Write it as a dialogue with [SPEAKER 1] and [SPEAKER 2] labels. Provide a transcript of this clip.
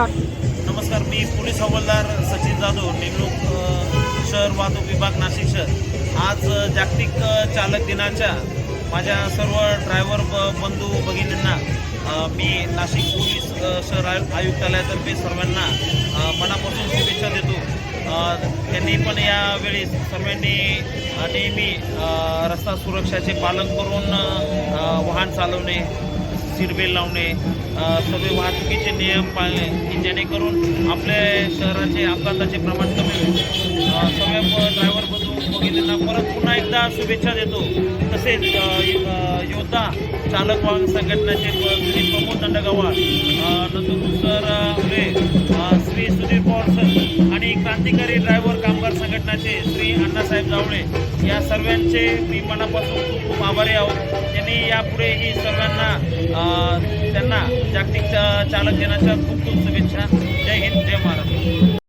[SPEAKER 1] Start
[SPEAKER 2] नमस्कार मी police हवालदार सचिन जाधव नेमणूक शहर वाहतूक विभाग नाशिक शहर. आज जागतिक चालक दिनाच्या माझ्या सर्व ड्रायव्हर ब बंधू भगिनींना मी नाशिक पोलीस शहर आयुक्तालयातर्फे सर्वांना मनापासून शुभेच्छा देतो. त्यांनी पण यावेळी सर्वांनी नेहमी रस्ता सुरक्षाचे पालन करून वाहन चालवणे सीटबेल्ट लावणे सगळे वाहतुकीचे नियम पाळणे की जेणेकरून आपल्या शहराचे अपघाताचे प्रमाण कमी होईल. सगळ्या ड्रायव्हर बंधू परत पुन्हा एकदा शुभेच्छा देतो. तसेच योद्धा चालक वाहन संघटनेचे श्री प्रमोद दंडगवार नंतर सर आपले श्री सुधीर पवार सर आणि क्रांतिकारी ड्रायव्हर कामगार संघटनाचे श्री अण्णासाहेब जावळे या सर्वांचे मी मनापासून खूप खूप आभारी आहोत. त्यांनी यापुढेही सर्वांना त्यांना जागतिक चालक दिनाच्या खूप खूप शुभेच्छा. जय हिंद जय महाराष्ट्र.